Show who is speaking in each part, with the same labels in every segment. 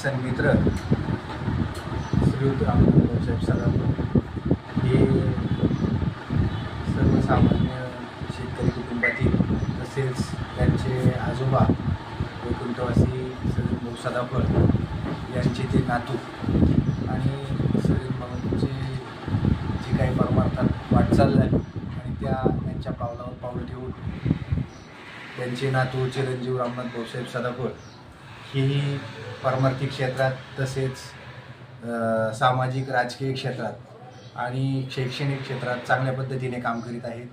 Speaker 1: सन्मित्र श्रीयुत रामसाहेब सराफ हे सर्वसामान्य शेतकरी कुटुंबातील तसेच त्यांचे आजोबा वैकुंठवासी सलीम भाऊ सदाफळ यांचे ते नातू आणि सलीम भाऊंचे वाटचाल झाली आणि त्या त्यांच्या पावलावर पाऊल ठेवून त्यांचे नातू चिरंजीव रामनाथ भाऊसाहेब सदाफळ हेही पारमार्थिक क्षेत्रात तसेच सामाजिक राजकीय क्षेत्रात आणि शैक्षणिक क्षेत्रात चांगल्या पद्धतीने काम करीत आहेत.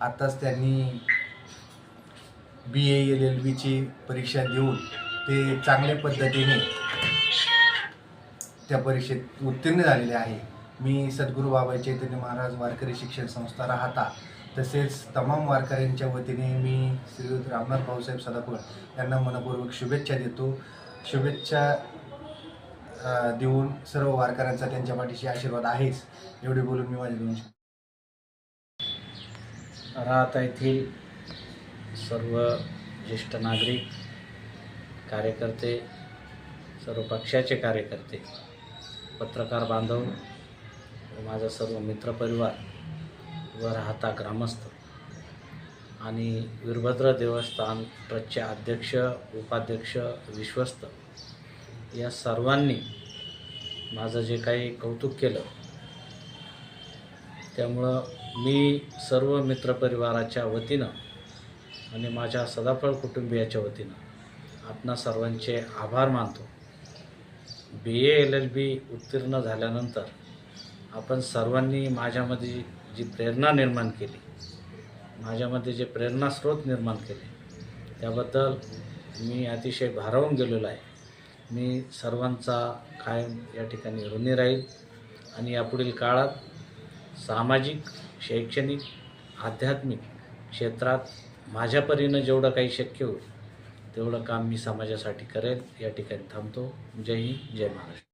Speaker 1: आत्ताच त्यांनी बी ए एल एल बीची परीक्षा देऊन ते चांगल्या पद्धतीने त्या परीक्षेत उत्तीर्ण झालेले आहे. मी सद्गुरू बाबा चैतन्य महाराज वारकरी शिक्षण संस्था राहता. तसेच तमाम वारकऱ्यांच्या वतीने मी श्रीयुत रामनाथ भाऊसाहेब सदापूर यांना मनपूर्वक शुभेच्छा देतो. शुभेच्छा देऊन सर्व वारकऱ्यांचा त्यांच्या पाठीशी आशीर्वाद आहेच एवढे बोलून मी माझे दोन
Speaker 2: राहता येथील सर्व ज्येष्ठ नागरिक कार्यकर्ते सर्व पक्षाचे कार्यकर्ते पत्रकार बांधव माझा सर्व मित्रपरिवार व राहता ग्रामस्थ आणि वीरभद्र देवस्थान ट्रस्टचे अध्यक्ष उपाध्यक्ष विश्वस्त या सर्वांनी माझं जे काही कौतुक केलं त्यामुळं मी सर्व मित्रपरिवाराच्या वतीनं आणि माझ्या सदाफळ कुटुंबियाच्या वतीनं आपणा सर्वांचे आभार मानतो. बी ए एल एल बी उत्तीर्ण झाल्यानंतर आपण सर्वांनी माझ्यामध्ये जी प्रेरणा निर्माण केली माझ्यामध्ये जे प्रेरणास्रोत निर्माण केले त्याबद्दल मी अतिशय भारावून गेलेलो आहे. मी सर्वांचा कायम या ठिकाणी ऋणी राहील आणि यापुढील काळात सामाजिक शैक्षणिक आध्यात्मिक क्षेत्रात माझ्या परीनं जेवढं काही शक्य होईल तेवढं काम मी समाजासाठी करेल. या ठिकाणी थांबतो. जय हिंद जय महाराष्ट्र.